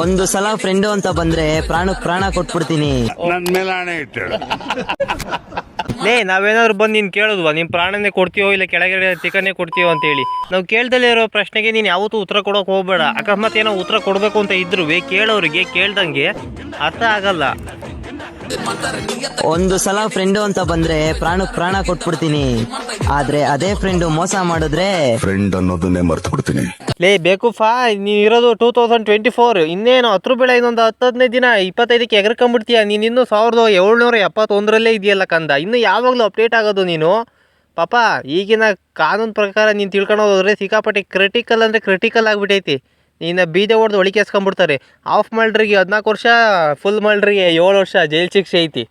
ಒಂದು ಸಲ ಫ್ರೆಂಡು ಅಂತ ಬಂದ್ರೆ ಪ್ರಾಣಕ್ ಪ್ರಾಣ ಕೊಟ್ಬಿಡ್ತೀನಿ. ನನ್ ಮೇಲೆ ಹಣೆ ಇಟ್ಟು ಲೇ ನಾವೇನಾದ್ರು ಬಂದು ನೀನು ಕೇಳಿದ್ವಾ? ನಿಮ್ಮ ಪ್ರಾಣನೇ ಕೊಡ್ತೀವೋ ಇಲ್ಲ ಕೆಳಗಡೆ ಚಿಕನ್ನೇ ಕೊಡ್ತೀವೋ ಅಂತೇಳಿ ನಾವು ಕೇಳ್ದಲ್ಲೇ ಇರೋ ಪ್ರಶ್ನೆಗೆ ನೀನು ಯಾವತ್ತೂ ಉತ್ತರ ಕೊಡೋಕೆ ಹೋಗ್ಬೇಡ. ಅಕಸ್ಮಾತ್ ಏನೋ ಉತ್ತರ ಕೊಡಬೇಕು ಅಂತ ಇದ್ರು ಕೇಳೋರಿಗೆ ಕೇಳ್ದಂಗೆ ಅರ್ಥ ಆಗಲ್ಲ. ಒಂದು ಸಲ ಫ್ರೆಂಡು ಅಂತ ಬಂದ್ರೆ ಪ್ರಾಣಕ್ ಪ್ರಾಣ ಕೊಟ್ಬಿಡ್ತೀನಿ. ಆದ್ರೆ ಅದೇ ಫ್ರೆಂಡು ಮೋಸ ಮಾಡಿದ್ರೆ ಫ್ರೆಂಡ್ ಅನ್ನೋದನ್ನೇ ಮರ್ತು ಬಿಡ್ತೀನಿ ಲೇ ಬೇಕು ಫಾ ನೀ ಇರೋದು ಟೂ ತೌಸಂಡ್ ಟ್ವೆಂಟಿ ಫೋರ್ ಇನ್ನೇನು ಹತ್ತು ಬೆಳೆ ಇನ್ನೊಂದು ಹತ್ತು ಹದಿನೈದು ದಿನ ಇಪ್ಪತ್ತೈದಕ್ಕೆ ಎಗರ್ಕೊಂಬಿಡ್ತೀಯ ನೀನು ಇನ್ನೂ ಸಾವಿರದ ಏಳ್ನೂರ ಎಪ್ಪತ್ತೊಂದರಲ್ಲೇ ಇದೆಯಲ್ಲ ಕಂದ. ಇನ್ನು ಯಾವಾಗಲೂ ಅಪ್ಡೇಟ್ ಆಗೋದು ನೀನು. ಪಾಪ ಈಗಿನ ಕಾನೂನು ಪ್ರಕಾರ ನೀನು ತಿಳ್ಕೊಂಡು ಹೋದ್ರೆ ಸಿಕ್ಕಾಪಟ್ಟೆ ಕ್ರಿಟಿಕಲ್ ಅಂದರೆ ಕ್ರಿಟಿಕಲ್ ಆಗಿಬಿಟ್ಟೈತಿ ನೀನು ಬೀಜ ಹೊಡೆದು ಒಳಿಕೆಸ್ಕೊಂಬಿಡ್ತಾರೆ ಆಫ್ ಮಲ್ಡ್ರಿಗೆ ಹದಿನಾಲ್ಕು ವರ್ಷ ಫುಲ್ ಮಲ್ಡ್ರಿಗೆ ಏಳು ವರ್ಷ ಜೈಲು ಶಿಕ್ಷೆ ಐತಿ.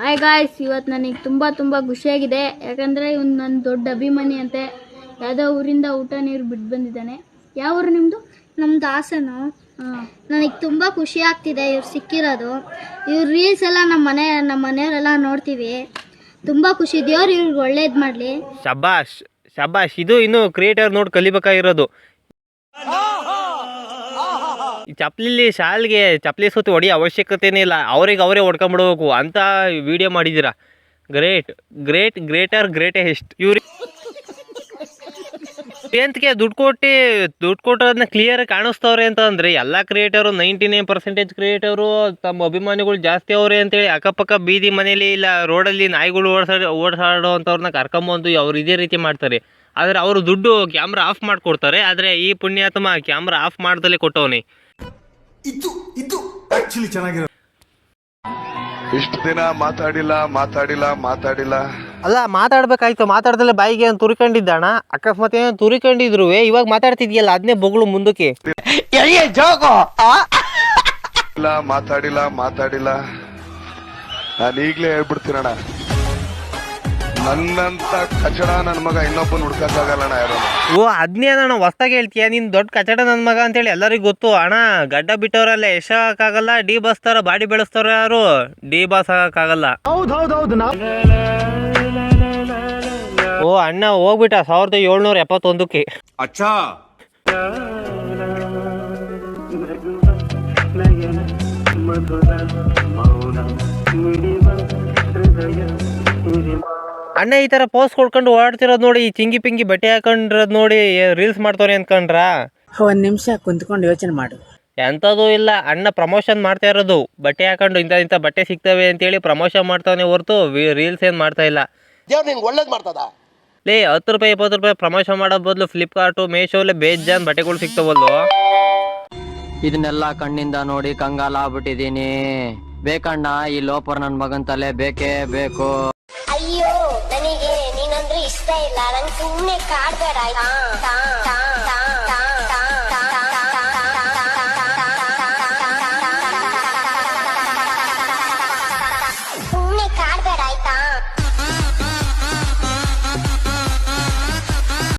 ಹಾಯ್ ಗಾಯ್ಸ್ ಇವತ್ತು ನನಗೆ ತುಂಬ ತುಂಬ ಖುಷಿಯಾಗಿದೆ. ಯಾಕಂದರೆ ಇವನು ನನ್ನ ದೊಡ್ಡ ಅಭಿಮಾನಿ ಅಂತೆ. ಯಾವುದೋ ಊರಿಂದ ಊಟ ನೀರು ಬಿಟ್ಟು ಬಂದಿದ್ದಾನೆ. ಯಾವ ಊರು ನಿಮ್ಮದು ನಮ್ದು ಆಸನು ಹಾಂ. ನನಗೆ ತುಂಬ ಖುಷಿ ಆಗ್ತಿದೆ ಇವ್ರು ಸಿಕ್ಕಿರೋದು. ಇವ್ರ ರೀಲ್ಸ್ ಎಲ್ಲ ನಮ್ಮ ಮನೆ ನಮ್ಮ ಮನೆಯವರೆಲ್ಲ ನೋಡ್ತೀವಿ. ತುಂಬ ಖುಷಿ ದೇವ್ರು ಇವ್ರಿಗೆ ಒಳ್ಳೇದು ಮಾಡ್ಲಿ. ಶಬಾಷ್ ಶಬಾಷ್, ಇದು ಇನ್ನು ಕ್ರಿಯೇಟರ್ ನೋಡಿ ಕಲಿಬೇಕಾಗಿರೋದು ಈ ಚಪ್ಲಿಲಿ ಶಾಲ್ಗೆ ಚಪ್ಲಿ ಸುತ್ತ ಹೊಡಿ ಅವಶ್ಯಕತೆನೇ ಇಲ್ಲ. ಅವ್ರಿಗೆ ಅವರೇ ಹೊಡ್ಕೊಂಡ್ಬಿಡ್ಬೇಕು ಅಂತ ವಿಡಿಯೋ ಮಾಡಿದ್ದೀರಾ. Great great greater greatest every ಟೆಂತ್ಗೆ ದುಡ್ಡು ಕೊಟ್ಟು ದುಡ್ಡು ಕೊಟ್ಟರೋದನ್ನ ಕ್ಲಿಯರ್ ಕಾಣಿಸ್ತವ್ರೆ ಅಂತ ಅಂದರೆ ಎಲ್ಲ creator ninety nine percentage creator ತಮ್ಮ ಅಭಿಮಾನಿಗಳು ಜಾಸ್ತಿ ಅವ್ರೆ ಅಂತೇಳಿ ಅಕ್ಕಪಕ್ಕ ಬೀದಿ ಮನೇಲಿ ಇಲ್ಲ ರೋಡಲ್ಲಿ ನಾಯಿಗಳು ಓಡಿಸಾಡ ಓಡಿಸಾಡೋ ಅಂಥವ್ರನ್ನ ಕರ್ಕೊಂಬಂದು ಅವ್ರು ಇದೇ ರೀತಿ ಮಾಡ್ತಾರೆ. ಆದರೆ ಅವರು ದುಡ್ಡು ಕ್ಯಾಮ್ರಾ ಆಫ್ ಮಾಡಿಕೊಡ್ತಾರೆ ಆದರೆ ಈ ಪುಣ್ಯಾತ್ಮ ಕ್ಯಾಮ್ರಾ ಆಫ್ ಮಾಡ್ದಲೇ ಕೊಟ್ಟವನೇ. ಇಷ್ಟು ದಿನ ಮಾತಾಡಿಲ್ಲ ಮಾತಾಡಿಲ್ಲ ಮಾತಾಡಿಲ್ಲ. ಅಲ್ಲ ಮಾತಾಡ್ಬೇಕಾಯ್ತು. ಮಾತಾಡ್ದಲ್ಲ ಬಾಯಿಗೆ ಏನು ತುರಿಕೊಂಡಿದ್ದಣ? ಅಕಸ್ಮಾತ್ ಏನೋ ತುರಿಕೊಂಡಿದ್ರು ಇವಾಗ ಮಾತಾಡ್ತಿದ್ಯಲ್ಲ ಅದನ್ನೇ ಬೊಗಳು ಮುಂದಕ್ಕೆ. ಇಲ್ಲ ಮಾತಾಡಿಲ್ಲ ಮಾತಾಡಿಲ್ಲ. ನಾನು ಈಗ್ಲೇ ಹೇಳ್ಬಿಡ್ತೀನಣ್ಣ. ನನ್ನಂತ ಕಚಡ ನನ್ನ ಮಗ ಇನ್ನೊಬ್ಬನ ಹುಡ್ಕಕ್ಕಾಗಲ್ಲಣ್ಣ ಯಾರು? ಓ ಅದ್ನೇ ಅಣ್ಣ ಹೊಸ್ದಾಗಿ ಹೇಳ್ತೀಯ? ನಿನ್ ದೊಡ್ಡ ಕಚಡ ನನ್ನ ಮಗ ಅಂತೇಳಿ ಎಲ್ಲರಿಗೂ ಗೊತ್ತು. ಅಣ್ಣ ಗಡ್ಡ ಬಿಟ್ಟವರಲ್ಲ ಯಶ ಆಗಕ್ಕಾಗಲ್ಲ ಡಿ ಬಸ್ತಾರ ಥರ ಬಾಡಿ ಬೆಳೆಸ್ತಾರ ಯಾರು? ಡಿ ಬಾಸ್ ಆಗಕ್ಕಾಗಲ್ಲ ಓ ಅಣ್ಣ ಹೋಗ್ಬಿಟ್ಟ ಸಾವಿರದ ಏಳ್ನೂರ ಎಪ್ಪತ್ತೊಂದಕ್ಕೆ. ಅಚ್ಚಾ. ಅಣ್ಣ ಈ ತರ ಪೋಸ್ಟ್ ಕೊಡ್ಕೊಂಡು ಓಡಾಡ್ತಿರೋದು ನೋಡಿ ಈ ಚಿಂಗಿ ಪಿಂಗಿ ಬಟ್ಟೆ ಹಾಕೊಂಡಿರೋದು ನೋಡಿ ರೀಲ್ಸ್ ಮಾಡ್ತವ್ರೆ ಅನ್ಕೊಂಡ್ರ? ಒಂದು ನಿಮಿಷ ಕುಂತ್ಕೊಂಡು ಯೋಚನೆ ಮಾಡು. ಎಂಥದ್ದು ಇಲ್ಲ. ಅಣ್ಣ ಪ್ರಮೋಷನ್ ಮಾಡ್ತಾ ಇರೋದು. ಬಟ್ಟೆ ಹಾಕೊಂಡು ಇಂಥ ಇಂಥ ಬಟ್ಟೆ ಸಿಗ್ತವೆ ಅಂತೇಳಿ ಪ್ರಮೋಷನ್ ಮಾಡ್ತಾನೆ ಹೊರತು ರೀಲ್ಸ್ ಏನು ಮಾಡ್ತಾ ಇಲ್ಲ. ಲೇ ಹತ್ತು ರೂಪಾಯಿ ಇಪ್ಪತ್ತು ರೂಪಾಯಿ ಪ್ರಮೋಷನ್ ಮಾಡೋ ಬದಲು ಫ್ಲಿಪ್ಕಾರ್ಟು ಮೇಶೋಲೆ ಬೇಜಾನ್ ಬಟ್ಟೆಗಳು ಸಿಗ್ತಾವಲ್ವ ಇದನ್ನೆಲ್ಲ ಕಣ್ಣಿಂದ ನೋಡಿ ಕಂಗಾಲ ಆಗ್ಬಿಟ್ಟಿದೀನಿ ಬೇಕಣ್ಣ ಈ ಲೋಪರ್ ನನ್ನ ಮಗನ್ ತಲೆ ಬೇಕೇ ಬೇಕು. ಅಯ್ಯೋ ನನಗೆ ನೀನಂದ್ರೆ ಇಷ್ಟ ಇಲ್ಲ. ನಂಗೆ ಸುಮ್ಮನೆ ಕಾಡ್ಬೇಡ ಆಯ್ತಾ?